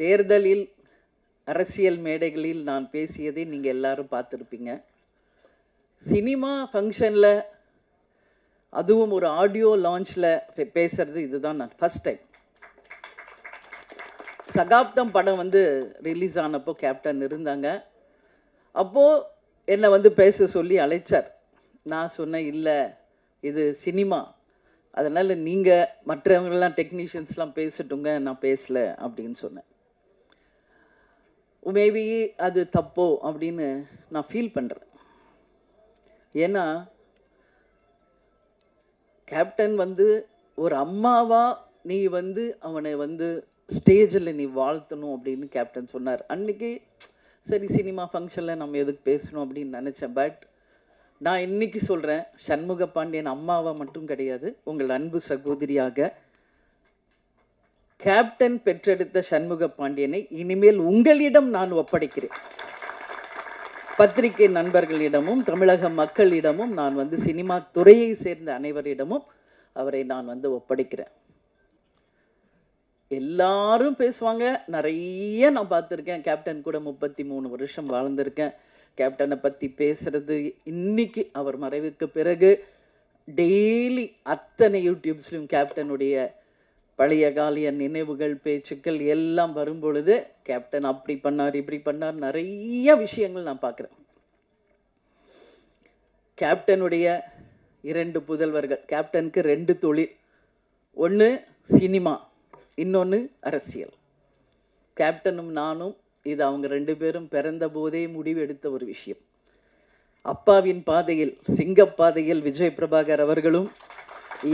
தேர்தலில் அரசியல் மேடைகளில் நான் பேசியதை நீங்கள் எல்லாரும் பார்த்துருப்பீங்க. சினிமா ஃபங்க்ஷனில் அதுவும் ஒரு ஆடியோ லான்ச்சில் பேசுகிறது இதுதான் நான் ஃபஸ்ட் டைம் சகாப்தம் படம் வந்து ரிலீஸ் ஆனப்போ கேப்டன் இருந்தாங்க. அப்போது என்னை வந்து பேச சொல்லி அழைச்சார். நான் சொன்னேன் இல்லை இது சினிமா. அதனால் நீங்கள் மற்றவங்கெல்லாம் டெக்னீஷியன்ஸ்லாம் பேசட்டுங்க நான் பேசல அப்படின்னு சொன்னேன். மேபி அது தப்போ அப்படின்னு நான் ஃபீல் பண்ணுறேன் ஏன்னா கேப்டன் வந்து ஒரு அம்மாவா நீ வந்து அவனை வந்து ஸ்டேஜில் நீ வாழ்த்தணும் அப்படின்னு கேப்டன் சொன்னார். அன்னைக்கு சரி சினிமா ஃபங்க்ஷனில் நம்ம எதுக்கு பேசணும் அப்படின்னு நினச்சேன். பட் நான் இன்னைக்கு சொல்கிறேன் சண்முக பாண்டியன் அம்மாவை மட்டும் கிடையாது உங்கள் அன்பு சகோதரியாக கேப்டன் பெற்றெடுத்த சண்முக பாண்டியனை இனிமேல் உங்களிடம் நான் ஒப்படைக்கிறேன். பத்திரிகை நண்பர்களிடமும் தமிழக மக்களிடமும் நான் வந்து சினிமா துறையை சேர்ந்த அனைவரிடமும் அவரை நான் வந்து ஒப்படைக்கிறேன். எல்லாரும் பேசுவாங்க. நிறைய நான் பார்த்துருக்கேன். கேப்டன் கூட முப்பத்தி மூணு வருஷம் வாழ்ந்திருக்கேன். கேப்டனை பற்றி பேசுறது இன்னைக்கு அவர் மறைவுக்கு பிறகு டெய்லி அத்தனை யூடியூப்ஸ்லையும் கேப்டனுடைய பழைய காலிய நினைவுகள் பேச்சுக்கள் எல்லாம் வரும்பொழுது கேப்டன் அப்படி பண்ணார் இப்படி பண்ணார் நிறைய விஷயங்கள் நான் பார்க்குறேன். கேப்டனுடைய இரண்டு புதல்வர்கள் கேப்டனுக்கு ரெண்டு தொழில். ஒன்று சினிமா இன்னொன்று அரசியல். கேப்டனும் நானும் இது அவங்க ரெண்டு பேரும் பிறந்த போதே முடிவெடுத்த ஒரு விஷயம். அப்பாவின் பாதையில் சிங்கப்பாதையில் விஜய் பிரபாகர் அவர்களும்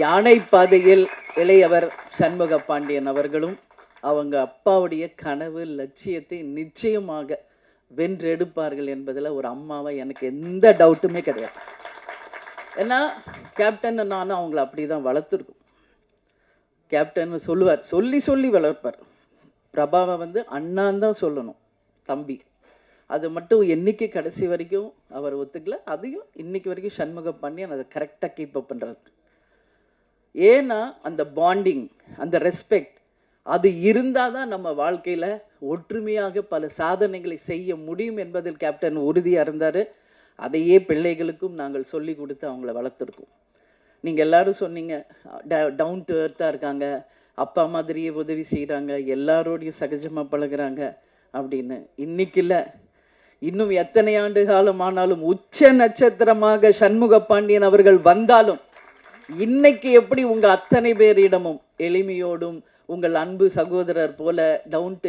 யானை பாதையில் இளையவர் சண்முக பாண்டியன் அவர்களும் அவங்க அப்பாவுடைய கனவு லட்சியத்தை நிச்சயமாக வென்றெடுப்பார்கள் என்பதில் ஒரு அம்மாவை எனக்கு எந்த டவுட்டுமே கிடையாது. ஏன்னா கேப்டன் நானும் அவங்கள அப்படி தான் வளர்த்துருக்கோம் கேப்டன் சொல்லுவார். சொல்லி சொல்லி வளர்ப்பார். பிரபாவை வந்து அண்ணான் தான் சொல்லணும் தம்பி. அது மட்டும் என்னைக்கு கடைசி வரைக்கும் அவர் ஒத்துக்கல அதையும் இன்னைக்கு வரைக்கும் சண்முக பாண்டியன் அதை கரெக்டாக கீப் அப் பண்ணுறாரு ஏன்னா அந்த பாண்டிங் அந்த ரெஸ்பெக்ட் அது இருந்தால் தான் நம்ம வாழ்க்கையில் ஒற்றுமையாக பல சாதனைகளை செய்ய முடியும் என்பதில் கேப்டன் உறுதியாக இருந்தார். அதையே பிள்ளைகளுக்கும் நாங்கள் சொல்லி கொடுத்து அவங்கள வளர்த்துருக்கோம். நீங்கள் எல்லாரும் சொன்னீங்க டவுன் டு எர்த்தாக இருக்காங்க. அப்பா மாதிரியே உதவி செய்கிறாங்க எல்லாரோடையும் சகஜமாக பழகுறாங்க. அப்படின்னு. இன்னைக்கு இல்லை. இன்னும் எத்தனை ஆண்டு காலம் ஆனாலும் உச்ச நட்சத்திரமாக சண்முக பாண்டியன் அவர்கள் வந்தாலும் இன்னைக்கு எப்படி உங்க அத்தனை பேரிடமும் எளிமையோடும் உங்கள் அன்பு சகோதரர் போல டவுன் டு